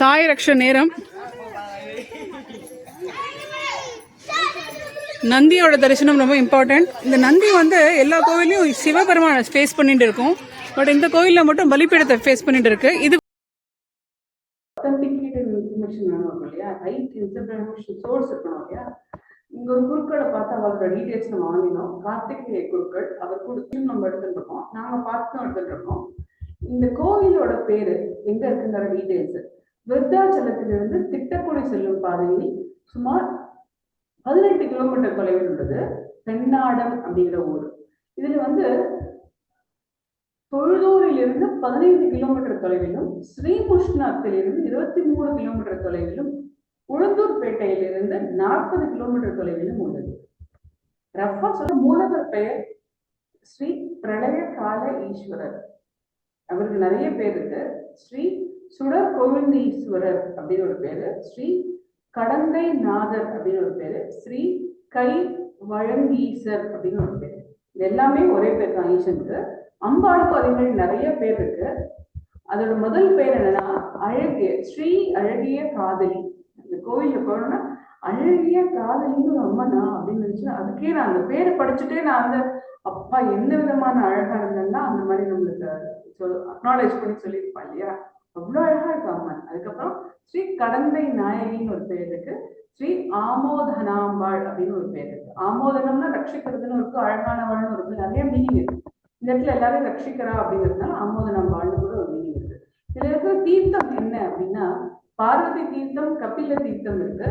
சாய் ரக்ஷ நேரம். நந்தியோட தரிசனம் ரொம்ப இம்பார்ட்டண்ட் இந்த நந்தி வந்து எல்லா கோவிலையும் சிவபெருமான ஃபேஸ் பண்ணிட்டு இருக்கும். பட் இந்த கோயிலில் மட்டும் பலிப்பீடத்தை ஃபேஸ் பண்ணிட்டு இருக்கு. இது சோர்ஸ் இல்லையா இங்க ஒரு குருக்களை பார்த்து அவரோட டீடைல்ஸ் நம்ம வாங்கினோம் கார்த்திகேய குருக்கள் அவர் கொடுத்து நம்ம எடுத்துட்டு இருக்கோம் நாங்க பார்த்து எடுத்துட்டு இருக்கோம் இந்த கோவிலோட பேரு எங்க இருக்குங்கிற டீடைல்ஸ் விருத்தாச்சலத்திலிருந்து திட்டக்குடி செல்லும் பாதையில் சுமார் பதினெட்டு கிலோமீட்டர் தொலைவில் உள்ளது. பெண்ணாடம் அப்படிங்கிற ஊர். இதுல வந்து தொழுதூரிலிருந்து பதினைந்து கிலோமீட்டர் தொலைவிலும் ஸ்ரீமுஷ்ணத்திலிருந்து இருபத்தி மூணு கிலோமீட்டர் தொலைவிலும் உளுந்தூர்பேட்டையிலிருந்து நாற்பது கிலோமீட்டர் தொலைவிலும் உள்ளது. ரஃபா சொல்ல மூலவர் பெயர் ஸ்ரீ பிரளய கால ஈஸ்வரர். அவருக்கு நிறைய பேர் இருக்கு. ஸ்ரீ சுடர் கோவிந்தீஸ்வரர் அப்படின்னு ஒரு பேரு. ஸ்ரீ கடந்தை நாதர் அப்படின்னு ஒரு பேரு. ஸ்ரீ கை வழங்கீசர் அப்படின்னு ஒரு பேரு. இது எல்லாமே ஒரே பேர் தான் ஈசனுக்கு. அம்பாளுக்கும் அதே மாதிரி நிறைய பேர் இருக்கு. அதோட முதல் பேர் என்னன்னா அழகிய ஸ்ரீ அழகிய காதலி. அந்த கோவில்ல போனோம்னா அழகிய காதலின்னு ஒரு அம்மனா அப்படின்னு நினைச்சு அதுக்கே நான் அந்த பேரை படிச்சுட்டே நான் அந்த அப்பா என்ன விதமான அழகா இருந்தேன்னா அந்த மாதிரி நம்மளுக்கு அக்னாலேஜ் பண்ணி சொல்லியிருப்பா இல்லையா? அவ்வளோ அழகா இருக்கு அம்மன் அதுக்கப்புறம் ஸ்ரீ கடந்தை நாயகின்னு ஒரு பேர் இருக்கு. ஸ்ரீ ஆமோதனாம்பாள் அப்படின்னு ஒரு பேர் இருக்கு. ஆமோதனம்னா ரட்சிக்கிறதுன்னு இருக்கு அழகானவாள்னு இருக்கு. நிறைய மீனிங் இருக்கு. இந்த இடத்துல எல்லாரும் ரட்சிக்கிறா அப்படிங்கிறதுனால ஆமோதனாம்பாள்னு கூட ஒரு மீனிங் இருக்கு. இதுல இருக்கிற தீர்த்தம் என்ன அப்படின்னா பார்வதி தீர்த்தம் கபில தீர்த்தம் இருக்கு.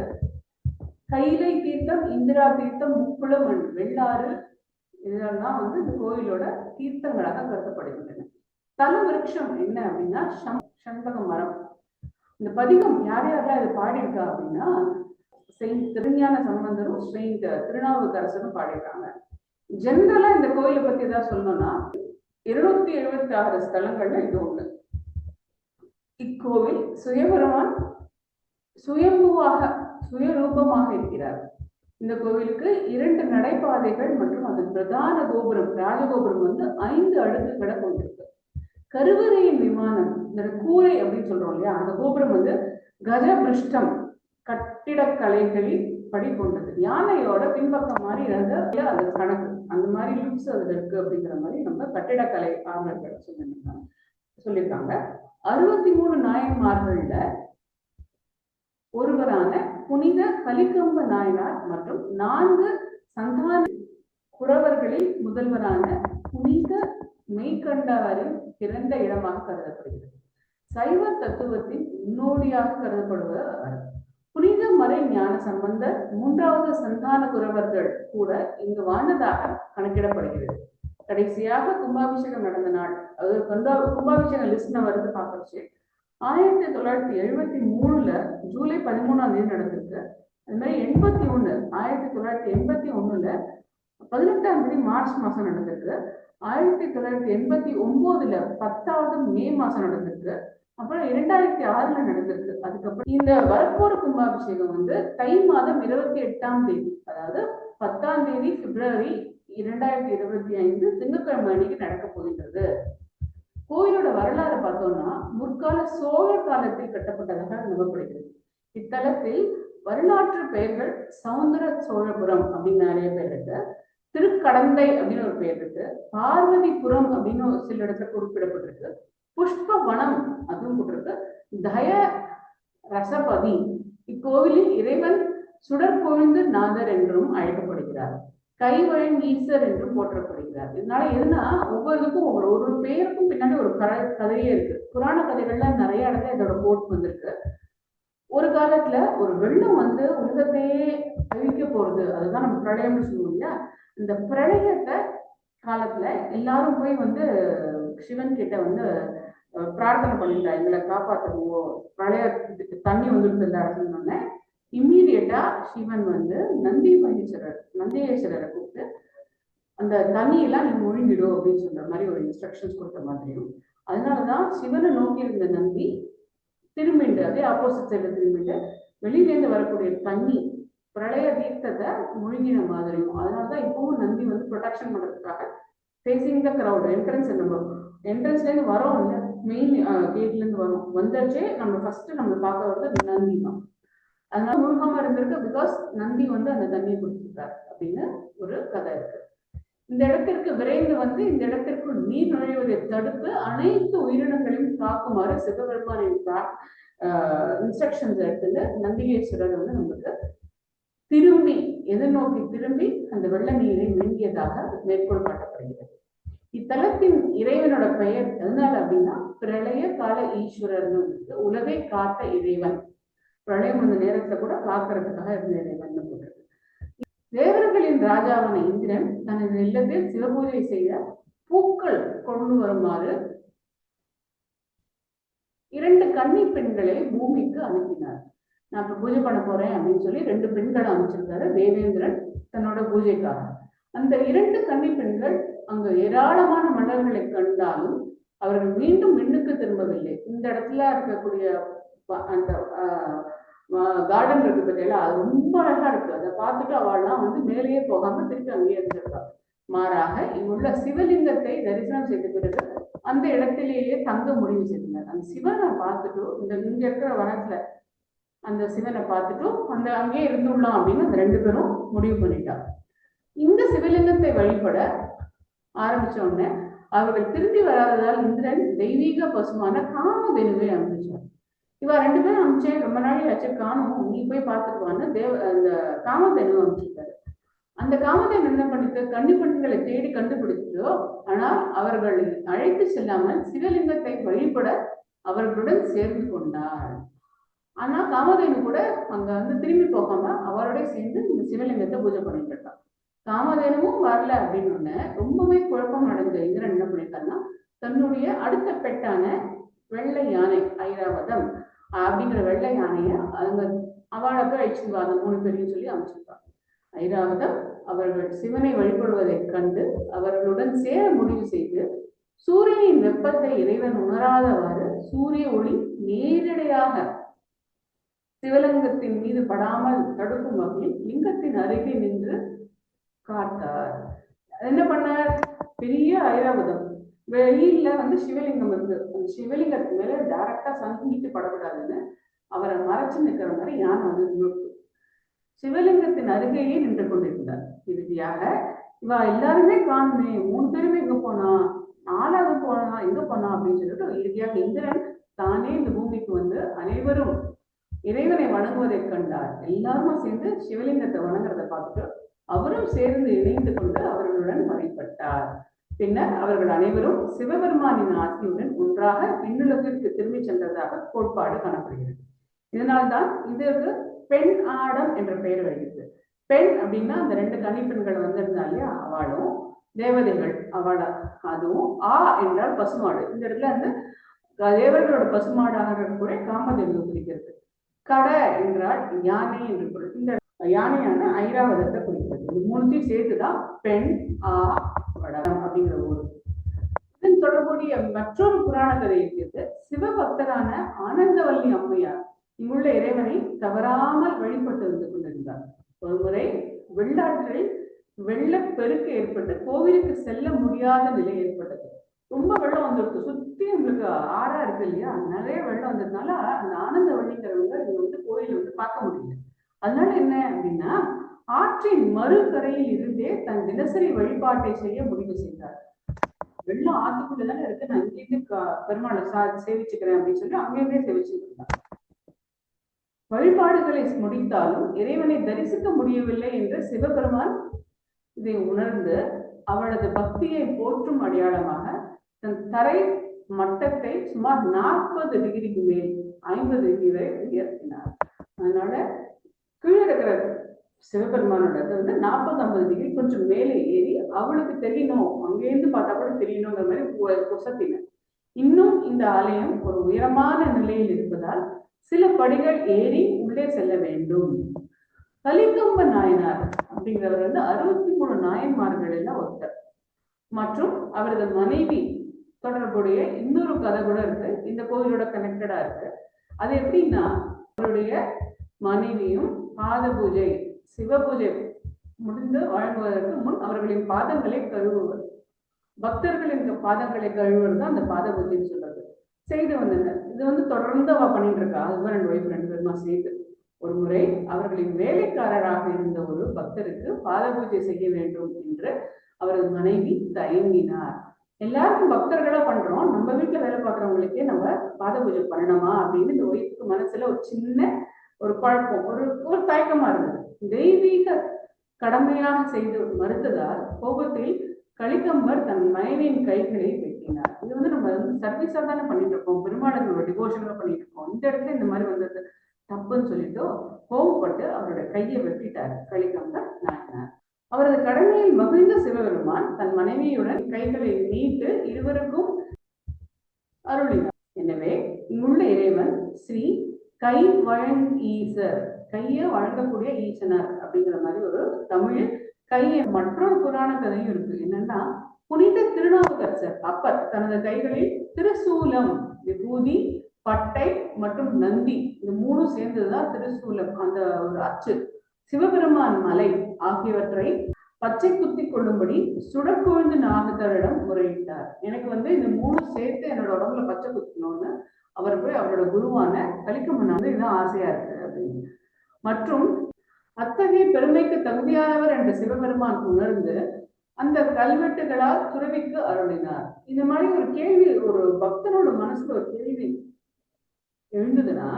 கைலை தீர்த்தம் இந்திரா தீர்த்தம் முக்குளம் வெள்ளாறு இதெல்லாம் வந்து இந்த கோயிலோட தீர்த்தங்களாக கருதப்படுகின்றன. தல விருட்சம் என்ன அப்படின்னா சண்பக மரம். இந்த பதிகம் யார் யாரெல்லாம் இது பாடியிருக்கா அப்படின்னா செயின்ட் திருஞான சம்பந்தரும் செயின்ட் திருநாவுக்கரசரும் பாடியிருக்காங்க. ஜென்ரலா இந்த கோயிலை பத்தி ஏதாவது சொல்லணும்னா இருநூத்தி எழுபத்தி ஆறு ஸ்தலங்கள்ல இது ஒண்ணு. இக்கோவில் சுயபெருமான் சுயம்புவாக சுயரூபமாக இருக்கிறார். இந்த கோவிலுக்கு இரண்டு நடைபாதைகள் மற்றும் அதன் பிரதான கோபுரம் ராஜகோபுரம் வந்து ஐந்து அடுக்குகளை கொண்டிருக்கு. கருவறையின் விமானம் இந்த கூரை அப்படின்னு சொல்றோம் இல்லையா? அந்த கோபுரம் வந்து கஜபிருஷ்டம் கட்டிடக்கலைகளின் படி கொண்டது யானையோட பின்பக்கம் மாதிரி இருந்த அது கணக்கு அந்த மாதிரி லுக்ஸ் அது இருக்கு அப்படிங்கிற மாதிரி நம்ம கட்டிடக்கலை ஆர்வர்கள் சொல்லியிருக்காங்க. சொல்லியிருக்காங்க. அறுபத்தி மூணு நாயன்மார்கள்ல ஒருவரான புனித கலிக்கம்ப நாயனார் மற்றும் நான்கு சந்தான குறவர்களில் முதல்வரான புனித மெய்கண்டாரின் பிறந்த இடமாக கருதப்படுகிறது. சைவ தத்துவத்தின் முன்னோடியாக கருதப்படுவர் அவர். புனித மறை ஞான சம்பந்தர் மூன்றாவது சந்தான குரவர்கள் கூட இங்கு வாழ்ந்ததாக கணக்கிடப்படுகிறது. கடைசியாக கும்பாபிஷேகம் நடந்த நாள் அது கும்பா கும்பாபிஷேகம் லிஸ்ட்ல வருது பார்க்கறச்சு ஆயிரத்தி தொள்ளாயிரத்தி எழுபத்தி மூணுல ஜூலை பதிமூணாம் தேதி நடந்திருக்கு. அது மாதிரி எண்பத்தி ஒண்ணு ஆயிரத்தி தொள்ளாயிரத்தி எண்பத்தி ஒண்ணுல பதினெட்டாம் தேதி மார்ச் மாசம் நடந்திருக்கு. ஆயிரத்தி தொள்ளாயிரத்தி எண்பத்தி ஒன்பதுல பத்தாவது மே மாசம் நடந்திருக்கு. அப்புறம் இரண்டாயிரத்தி ஆறுல நடந்திருக்கு. அதுக்கப்புறம் இந்த வரப்போற கும்பாபிஷேகம் வந்து தை மாதம் இருபத்தி எட்டாம் தேதி அதாவது பத்தாம் தேதி பிப்ரவரி இரண்டாயிரத்தி இருபத்தி ஐந்து திங்கட்கிழமை அன்னைக்கு நடக்க போகின்றது. கோயிலோட வரலாறு பார்த்தோம்னா முற்கால சோழர் காலத்தில் கட்டப்பட்டதாக நம்பப்படுகிறது இத்தலத்தில் வரலாற்று பெயர்கள் சவுந்தர சோழபுரம் அப்படின்னு நிறைய பேர் இருக்கு. திருக்கடந்தை அப்படின்னு ஒரு பேர் இருக்கு. பார்வதிபுரம் அப்படின்னு ஒரு சில இடத்துல குறிப்பிடப்பட்டிருக்கு. புஷ்ப வனம் அதுவும் போட்டிருக்கு. தய ரசபதி இக்கோவிலில் இறைவன் சுடற்கொழுந்து நாதர் என்றும் அழைக்கப்படுகிறார். கைவழங்கீசர் என்றும் போற்றப்படுகிறார். இதனால எதுனா ஒவ்வொருக்கும் ஒவ்வொரு ஒரு பேருக்கும் பின்னாடி ஒரு கதை கதையே இருக்கு. புராண கதைகள்ல நிறைய இடத்துல இதோட போட் வந்திருக்கு. ஒரு காலத்துல ஒரு வெள்ளம் வந்து உலகத்தையே அழிக்க போறது. அதுதான் நம்ம பிரளயம்னு சொல்லுவோம் இல்லையா? இந்த பிரளயத்தை காலத்துல எல்லாரும் போய் வந்து சிவன் கிட்ட வந்து பிரார்த்தனை பண்ணிட்டா எங்களை காப்பாற்றணும் பிரளய தண்ணி வந்துட்டு இந்த இடத்துல இம்மீடியட்டா சிவன் வந்து நந்தி மகேஸ்வரர் நந்தியேஸ்வரரை கூப்பிட்டு அந்த தண்ணியெல்லாம் நீ முழுங்கிடும் அப்படின்னு சொல்ற மாதிரி ஒரு இன்ஸ்ட்ரக்ஷன்ஸ் கொடுத்த மாதிரியும். அதனாலதான் சிவனை நோக்கி இருந்த நந்தி திரும்பிண்டு அதே ஆப்போசிட் சைடு திரும்பிண்டு வெளியிலேருந்து வரக்கூடிய தண்ணி பிரளய தீர்த்தத்தை முழுங்கின மாதிரியும் அதனாலதான் இப்பவும் நந்தி வந்து ப்ரொடெக்ஷன் பண்றதுக்காக ஃபேசிங் த கிரௌட் என்ட்ரன்ஸ் நம்ம என்ட்ரன்ஸ்ல இருந்து வரோம். இல்லை மெயின் கேட்ல இருந்து வரும். வந்தாச்சே நம்ம ஃபர்ஸ்ட் நம்ம பார்க்க வரது நந்தி தான். அதனால முழுகாம இருந்திருக்கு பிகாஸ் நந்தி வந்து அந்த தண்ணியை குடிச்சிருக்காரு அப்படின்னு ஒரு கதை இருக்கு. இந்த இடத்திற்கு விரைந்து வந்து இந்த இடத்திற்கு நீர் நுழைவதை தடுத்து அனைத்து உயிரினங்களையும் காக்குமாறு சிவபெருமானின் இன்ஸ்ட்ரக்ஷன்ஸ் எடுத்துட்டு நந்திகேஸ்வரர் வந்து நம்மளுக்கு திரும்பி எதிர்நோக்கி திரும்பி அந்த வெள்ள நீரை விழுங்கியதாக மேற்கோள் காட்டப்படுகிறது. இத்தலத்தின் இறைவனோட பெயர் எதனால அப்படின்னா பிரளய கால ஈஸ்வரர்னு வந்து உலகை காத்த இறைவன். பிரளயம் அந்த நேரத்துல கூட காக்கிறதுக்காக இருந்த இறைவன் போட்டிருக்கு. தேவர்களின் ராஜாவான இந்திரன் தனது இல்லத்தில் சிவபூஜை செய்த பூக்கள் கொண்டு வருமாறு இரண்டு கன்னி பெண்களை பூமிக்கு அனுப்பினார். நான் இப்ப பூஜை பண்ண போறேன் அப்படின்னு சொல்லி ரெண்டு பெண்களை அமைச்சிருக்காரு தேவேந்திரன் தன்னோட பூஜைக்காக. அந்த இரண்டு கன்னி பெண்கள் அங்க ஏராளமான மலர்களை கண்டாலும் அவர்கள் மீண்டும் விண்ணுக்கு திரும்பவில்லை. இந்த இடத்துல இருக்கக்கூடிய அந்த கார்டன் இருக்கு பார்த்தீங்களா அது ரொம்ப அழகா இருக்கு. அதை பார்த்துட்டு அவள்லாம் வந்து மேலேயே போகாம திருப்பி அங்கேயே இருந்திருக்கா. மாறாக இங்குள்ள சிவலிங்கத்தை தரிசனம் செய்த பிறகு அந்த இடத்திலேயே தங்க முடிவு செய்தனர் அந்த சிவனை பார்த்துட்டு இந்த இங்க இருக்கிற வனத்துல அந்த சிவனை பார்த்துட்டு அந்த அங்கேயே இருந்துடலாம் அப்படின்னு அந்த ரெண்டு பேரும் முடிவு பண்ணிட்டா. இந்த சிவலிங்கத்தை வழிபட ஆரம்பிச்ச உடனே அவர்கள் திரும்பி வராததால் இந்திரன் தெய்வீக பசுமான காமதேனுவை அனுப்பிச்சார். இவ ரெண்டு பேரும் அனுப்பிச்சேன் ரொம்ப நாளை ஆச்சு காணும். நீ போய் பார்த்துக்குவான்னு தேவ அந்த காமதேனு அனுப்பிச்சிருக்காரு. அந்த காமதேனு என்ன பண்ணிட்டு கன்னி பெண்களை தேடி கண்டுபிடிச்சதோ ஆனால் அவர்களை அழைத்து செல்லாமல் சிவலிங்கத்தை வழிபட அவர்களுடன் சேர்ந்து கொண்டார். ஆனா காமதேனு கூட அங்க வந்து திரும்பி போகாம அவரோட சேர்ந்து இந்த சிவலிங்கத்தை பூஜை பண்ணிட்டு இருக்கான் காமதேனுவும் வரல அப்படின்னு ரொம்பவே குழப்பம் அடைஞ்ச இந்திரன் என்ன பண்ணிட்டாருன்னா தன்னுடைய அடுத்த பெட்டான வெள்ளை யானை ஐராவதம் அப்படிங்கிற வெள்ளை யானைய அவங்க அவளுக்கு அழிச்சிருவா அந்த மூணு பேரையும் சொல்லி அமைச்சிருக்காங்க ஐராவதம் அவர்கள் சிவனை வழிபடுவதைக் கண்டு அவர்களுடன் சேர முடிவு செய்து சூரியனின் வெப்பத்தை இறைவன் உணராதவாறு சூரிய ஒளி நேரடியாக சிவலிங்கத்தின் மீது படாமல் தடுக்கும் வகையில் லிங்கத்தின் அருகே நின்று காத்தார். என்ன பண்ணார்? பெரிய ஐராவதம். வெளியில வந்து சிவலிங்கம் இருக்கு. அந்த சிவலிங்கத்து மேல டைரக்டா சங்கிட்டு படக்கூடாதுன்னு அவரை மறைச்சு நிக்கிற மாதிரி யானை வந்து நின்னுட்டு. சிவலிங்கத்தின் அருகேயே நின்று கொண்டிருந்தார். இறுதியாக இவ எல்லாருமே காணுமே. மூணு பேருமே எங்க போனா. நாலாவது போனா எங்க போனா? அப்படின்னு சொல்லிட்டு இறுதியாக இந்திரன் தானே இந்த பூமிக்கு வந்து அனைவரும் இறைவனை வணங்குவதை கண்டார். எல்லாருமா சேர்ந்து சிவலிங்கத்தை வணங்குறதை பார்த்துட்டு அவரும் சேர்ந்து இணைந்து கொண்டு அவர்களுடன் வழிபட்டார். பின்னர் அவர்கள் அனைவரும் சிவபெருமானின் ஆசியுடன் ஒன்றாக விண்ணுலகிற்கு திரும்பி சென்றதாக கோட்பாடு காணப்படுகிறது. இதனால்தான் இதற்கு பெண் ஆடம் என்ற பெயர் வருகிறது. பெண் அப்படின்னா அந்த ரெண்டு கன்னி வந்திருந்தா இல்லையா? அவளும் தேவதைகள் அவள அதுவும் ஆ என்றால் பசுமாடு. இந்த இடத்துல அந்த தேவர்களோட பசுமாடாக கூட காமதேவியை குறிக்கிறது. கட என்றால் யானை என்று பொருள். இந்த யானையான ஐராவதத்தை குறிக்கிறது. இது மூணுத்தையும் சேர்த்துதான் பெண் ஆ வடம் அப்படிங்கிற ஒரு. இதன் தொடர்புடைய மற்றொரு புராண கதை இருக்கிறது. சிவபக்தரான ஆனந்தவல்லி அம்மையார் இங்குள்ள இறைவனை தவறாமல் வழிபட்டு வந்து கொண்டிருந்தார். ஒருமுறை வெள்ளாற்றில் வெள்ளப்பெருக்கு ஏற்பட்டு கோவிலுக்கு செல்ல முடியாத நிலை ஏற்பட்டது. ரொம்ப வெள்ளம் வந்திருக்கு. சுத்தி உங்களுக்கு ஆறா இருக்கு இல்லையா? நிறைய வெள்ளம் வந்ததுனால அந்த ஆனந்த ஆனந்தவள்ளிங்கிறவங்க இது வந்து கோயில் வந்து பார்க்க முடியல. அதனால என்ன அப்படின்னா ஆற்றின் மறுகரையில் இருந்தே தன் தினசரி வழிபாட்டை செய்ய முடிவு செய்தார். வெள்ளம் ஆத்துக்குள்ளதானே இருக்கு. நான் இங்கிருந்து பெருமாளை சா சேவிச்சுக்கிறேன் அப்படின்னு சொல்லி அங்கேயே சேவிச்சுட்டு இருந்தார் வழிபாடுகளை முடித்தாலும் இறைவனை தரிசிக்க முடியவில்லை என்று சிவபெருமான் இதை உணர்ந்து அவளது பக்தியை போற்றும் அடையாளமாக தன் தரை மட்டத்தை சுமார் நாற்பது டிகிரிக்கு மேல் ஐம்பது டிகிரி வரை உயர்த்தினார். அதனால கீழே இருக்கிற சிவபெருமானோட இது வந்து நாற்பது ஐம்பது டிகிரி கொஞ்சம் மேலே ஏறி அவளுக்கு தெரியணும். அங்கேருந்து பார்த்தா கூட தெரியணுங்கிற மாதிரி உ- இன்னும் இந்த ஆலயம் ஒரு உயரமான நிலையில் இருப்பதால் சில படிகள் ஏறி உள்ளே செல்ல வேண்டும். கலிங்கம்ப நாயனார் அப்படிங்கிறவர் வந்து அறுபத்தி மூணு நாயன்மார்கள் எல்லாம் ஒருத்தர். மற்றும் அவரது மனைவி தொடர்புடைய இன்னொரு கதை கூட இருக்கு. இந்த கோவிலோட கனெக்டடா இருக்கு. அது எப்படின்னா அவருடைய மனைவியும் பாத பூஜை சிவ பூஜை முடிந்து வழங்குவதற்கு முன் அவர்களின் பாதங்களை கழுவுவது. பக்தர்களின் பாதங்களை கழுவுவது தான் அந்த பாத பூஜைன்னு சொல்றது. செய்து வந்தனர். இது வந்து தொடர்ந்து அவ பண்ணிட்டு இருக்கா. ஹஸ்பண்ட் அண்ட் ஒய்ஃப் ரெண்டு பேருமா சேர்த்து ஒரு முறை அவர்களின் வேலைக்காரராக இருந்த ஒரு பக்தருக்கு பாத பூஜை செய்ய வேண்டும் என்று அவரது மனைவி தயங்கினார். எல்லாருக்கும் பக்தர்களா பண்றோம். நம்ம வீட்டுல வேலை பார்க்கறவங்களுக்கே நம்ம பாத பூஜை பண்ணணுமா அப்படின்னு இந்த ஒய்ஃபுக்கு மனசுல ஒரு சின்ன ஒரு குழப்பம். ஒரு ஒரு தயக்கமா இருந்தது. தெய்வீக கடமையாக செய்து மறுத்ததால் கோபத்தில் கலிகம்பர் தன் மனைவியின் கைகளை வெட்டினார். இது வந்து நம்ம வந்து சர்வீஸா தானே பண்ணிட்டு இருக்கோம். பெருமாளுக்கு டிவோஷன்ல பண்ணிட்டு இருக்கோம். இந்த இடத்துல இந்த மாதிரி வந்தது தப்புன்னு சொல்லிட்டு கோபப்பட்டு அவரோட கையை வெட்டிட்டார் கலிகம்பர் நாயனார். அவரது கடமையில் மகிழ்ந்த சிவ தன் மனைவியுடன் கைகளை நீட்டு இருவருக்கும் அருளினார். எனவே இங்குள்ள இறைவன் ஸ்ரீ கை வழங் ஈசர் கையை வழங்கக்கூடிய ஈசனர் அப்படிங்கிற மாதிரி ஒரு தமிழ் கையை மற்றொரு புராண கதையும் இருக்கு. என்னன்னா புனித திருநாவுக்கரசர் அப்பர் தனது கைகளில் திருசூலம் விபூதி பட்டை மற்றும் நந்தி இந்த மூணும் சேர்ந்ததுதான் திருசூலம். அந்த ஒரு அச்சு. சிவபெருமான் மலை ஆகியவற்றை பச்சை குத்தி கொள்ளும்படி சுடற்கொழுந்து நாகதரிடம் முறையிட்டார். எனக்கு வந்து இந்த மூணு சேர்த்து என்னோட உடம்புல பச்சை குத்தணும்னு அவர் போய் அவரோட குருவான கலிக்கம்மன் வந்து இதுதான் ஆசையா இருக்கு அப்படின்னு. மற்றும் அத்தகைய பெருமைக்கு தகுதியானவர் என்ற சிவபெருமான் உணர்ந்து அந்த கல்வெட்டுகளால் துறவிக்கு அருளினார். இந்த மாதிரி ஒரு கேள்வி ஒரு பக்தனோட மனசுல ஒரு கேள்வி எழுந்ததுன்னா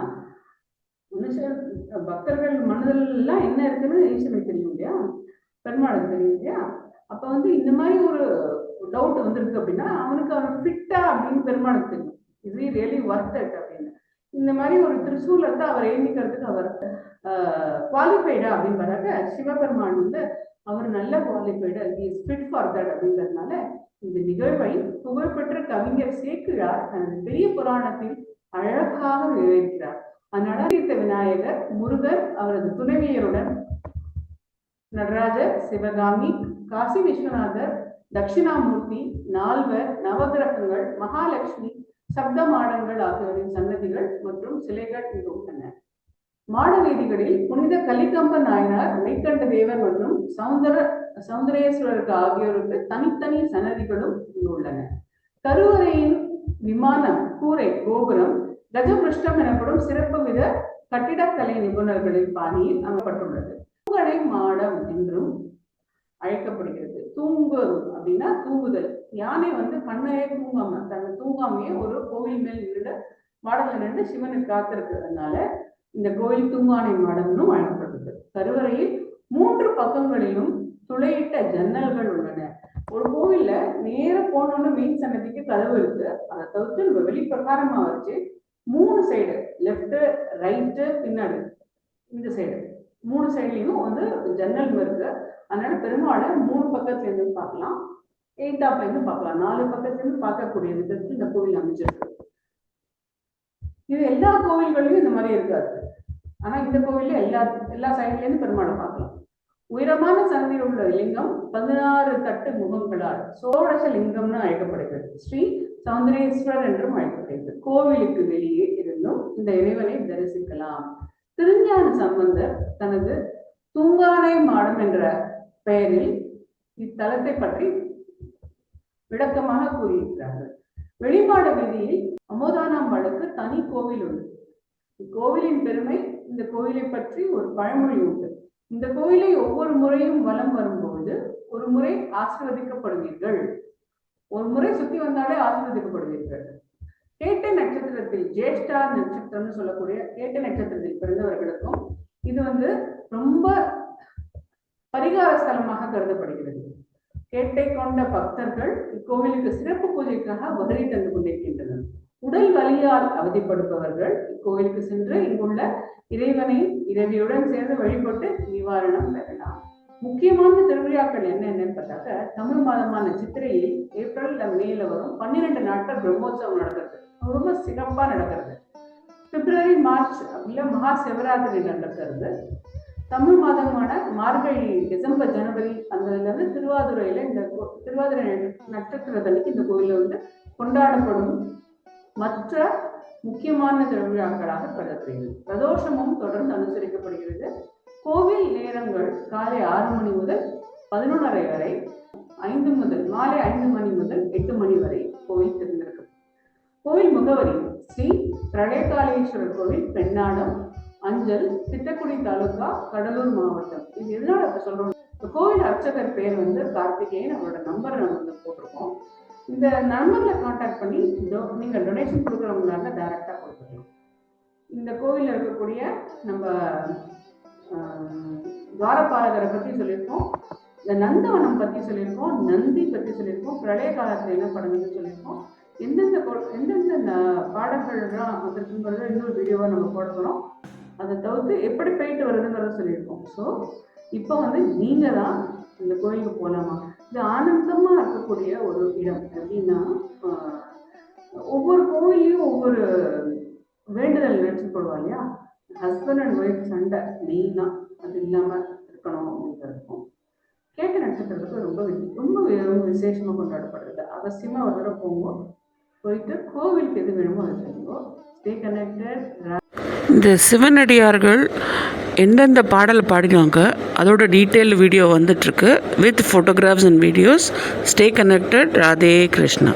மனுஷர் பக்தர்கள் மனதில் எல்லாம் என்ன இருக்குன்னு ஈஸ்வரன் தெரியும் இல்லையா? பெருமாளுக்கு தெரியும் இல்லையா? அப்ப வந்து இந்த மாதிரி ஒரு டவுட் வந்திருக்கு அப்படின்னா அவனுக்கு அவன் ஃபிட்டா அப்படின்னு பெருமாளுக்கு தெரியும். இது ரியலி ஒர்த் இட் அப்படின்னு. இந்த மாதிரி ஒரு திருசூலத்தை அவர் எழுதிக்கிறதுக்கு அவர் குவாலிஃபைடா அப்படின்னு வராங்க சிவபெருமான் வந்து அவர் நல்ல qualified is fit for that அப்படிங்கிறதுனால இந்த நிகழ்வை புகழ்பெற்ற கவிஞர் சேக்கிழார் தனது பெரிய புராணத்தில் அழகாக விவரிக்கிறார். அதனால விநாயகர் முருகர் அவரது துணைவியருடன் நடராஜர் சிவகாமி காசி விஸ்வநாதர் தட்சிணாமூர்த்தி நால்வர் நவகிரகங்கள் மகாலட்சுமி சப்த மாடங்கள் ஆகியோரின் சன்னதிகள் மற்றும் சிலைகள் இங்கு உள்ளன மாட வீதிகளில் புனித கலிகம்ப நாயனார் மெய்கண்ட தேவர் மற்றும் சௌந்தர சௌந்தரேஸ்வரருக்கு ஆகியோருக்கு தனித்தனி சன்னதிகளும் இங்கு உள்ளன. கருவறையின் விமானம் கூரை கோபுரம் கஜபிருஷ்டம் எனப்படும் சிறப்பு வித கட்டிடக்கலை நிபுணர்களின் பாணியில் அமைக்கப்பட்டுள்ளது. தூங்கடை மாடம் என்றும் அழைக்கப்படுகிறது. தூங்கு அப்படின்னா தூங்குதல். யானை வந்து கண்ணையே தூங்காம தன்னை தூங்காமையே ஒரு கோவில் மேல் நின்று மாடல நின்று சிவனை காத்திருக்கிறதுனால இந்த கோயில் தூங்கானை மாடம்னும் அழைக்கப்படுகிறது. கருவறையில் மூன்று பக்கங்களிலும் துளையிட்ட ஜன்னல்கள் உள்ளன. ஒரு கோவில்ல நேர போனோம்னு மெயின் சன்னதிக்கு கதவு இருக்கு. அதை தவிர்த்து நம்ம வெளிப்பிரகாரமா வச்சு மூணு சைடு லெஃப்ட் ரைட்டு பின்னாடி இந்த சைடு மூணு சைட்லயும் வந்து ஜன்னல் இருக்கு. அதனால பெருமாளை மூணு பக்கத்துல இருந்து பார்க்கலாம் எயிட்டாப்ல இருந்து பார்க்கலாம். நாலு பக்கத்துல இருந்து பார்க்கக்கூடிய விதத்தில் இந்த கோவில் அமைச்சிருக்கு. இது எல்லா கோவில்களையும் இந்த மாதிரி இருக்காது. ஆனா இந்த கோவில்ல எல்லா எல்லா சைட்ல இருந்து பெருமாளை பார்க்கலாம். உயரமான சந்தையில் உள்ள லிங்கம் பதினாறு தட்டு முகங்களால் சோழச லிங்கம்னு அழைக்கப்படுகிறது. ஸ்ரீ சௌந்தரேஸ்வரர் என்றும் அழைக்கப்படுகிறது. கோவிலுக்கு வெளியே இருந்தும் இந்த இறைவனை தரிசிக்கலாம். திருஞான சம்பந்தர் தனது தூங்கானை மாடம் என்ற பெயரில் இத்தலத்தை பற்றி விளக்கமாக கூறியிருக்கிறார்கள். வெளிப்பாடு வீதியில் அமோதானாம்பாளுக்கு தனி கோவில் உண்டு. இக்கோவிலின் பெருமை இந்த கோவிலை பற்றி ஒரு பழமொழி உண்டு. இந்த கோவிலை ஒவ்வொரு முறையும் வலம் வரும்பொழுது ஒரு முறை ஆசிர்வதிக்கப்படுவீர்கள். ஒரு முறை சுத்தி வந்தாலே ஆசிர்வதிக்கப்படுவீர்கள். கேட்ட நட்சத்திரத்தில் ஜேஷ்டா நட்சத்திரம்னு சொல்லக்கூடிய கேட்ட நட்சத்திரத்தில் பிறந்தவர்களுக்கும் இது வந்து ரொம்ப பரிகார ஸ்தலமாக கருதப்படுகிறது. கேட்டை கொண்ட பக்தர்கள் இக்கோவிலுக்கு சிறப்பு பூஜைக்காக வருகை தந்து கொண்டிருக்கின்றனர். உடல் வலியால் அவதிப்படுபவர்கள் இக்கோவிலுக்கு சென்று இங்குள்ள இறைவனை இறைவியுடன் சேர்ந்து வழிபட்டு நிவாரணம் பெறலாம். முக்கியமான திருவிழாக்கள் என்னென்னு பார்த்தாக்க தமிழ் மாதமான சித்திரையில் ஏப்ரல்ல மேல வரும். பன்னிரெண்டு நாட்கள் பிரம்மோற்சவம் நடக்கிறது. ரொம்ப சிறப்பா நடக்கிறது. பிப்ரவரி மார்ச் இல்ல மகா சிவராத்திரி நடக்கிறது. தமிழ் மாதமான மார்கழி டிசம்பர் ஜனவரி அந்த இருந்து திருவாதுரையில இந்த கோ- திருவாதிரை நட்சத்திரத்தன்னைக்கு இந்த கோயில்ல வந்து கொண்டாடப்படும். மற்ற முக்கியமான திருவிழாக்களாக கருதப்படுகிறது. பிரதோஷமும் தொடர்ந்து அனுசரிக்கப்படுகிறது. நேரங்கள் காலை ஆறு மணி முதல் பதினொன்றரை வரை ஐந்து முதல் மாலை ஐந்து மணி முதல் எட்டு மணி வரை கோவில் திறந்திருக்கும். கோவில் முகவரி ஸ்ரீ பிரளயகாலேஸ்வரர் கோவில் பெண்ணாடம் அஞ்சல் திட்டக்குடி தாலுகா கடலூர் மாவட்டம். இது எதனால அப்படி சொல்றோம்? இந்த கோவில் அர்ச்சகர் பேர் வந்து கார்த்திகேயன் அவரோட நம்பரை நம்ம வந்து போட்டிருக்கோம். இந்த நம்பர்ல காண்டாக்ட் பண்ணி do- நீங்க டொனேஷன் கொடுக்குறவங்களால டைரக்டா கொடுத்துக்கலாம். இந்த கோவில்ல இருக்கக்கூடிய நம்ம துவாரபாலகரை பற்றி சொல்லியிருக்கோம். இந்த நந்தவனம் பற்றி சொல்லியிருக்கோம். நந்தி பற்றி சொல்லியிருக்கோம். பிரளய காலத்தில் என்ன பண்ணுதுன்னு சொல்லியிருக்கோம். எந்தெந்த கோ- எந்தெந்த பாடங்கள்லாம் பாடல்கள்லாம் வந்திருக்குங்கிறத இன்னொரு வீடியோவை நம்ம போட போகிறோம் அதை தவிர்த்து எப்படி போயிட்டு வருதுங்கிறத சொல்லியிருக்கோம். ஸோ இப்போ வந்து நீங்கள் தான் இந்த கோயிலுக்கு போகலாமா இது ஆனந்தமாக இருக்கக்கூடிய ஒரு இடம். எப்படின்னா ஒவ்வொரு கோயிலையும் ஒவ்வொரு வேண்டுதல் நினைச்சு போடுவா இல்லையா? ஹஸ்பண்ட் அண்ட் ஒய்ஃப் சண்டை மெயினா அது இல்லாமல் இருக்கணும் அப்படிங்கிறதுக்கும் கேட்ட நட்சத்திரத்துக்கு ரொம்ப ரொம்ப விசேஷமாக கொண்டாடப்படுறது. அவசியமாக ஒரு தடவை போங்க. போயிட்டு கோவிலுக்கு எது வேணுமோ அது செய்யுங்க ஸ்டே கனெக்டட் இந்த சிவனடியார்கள் எந்தெந்த பாடல் பாடினாங்க அதோட டீட்டெயில் வீடியோ வந்துட்டுருக்கு with photographs and videos stay connected Radhe Krishna.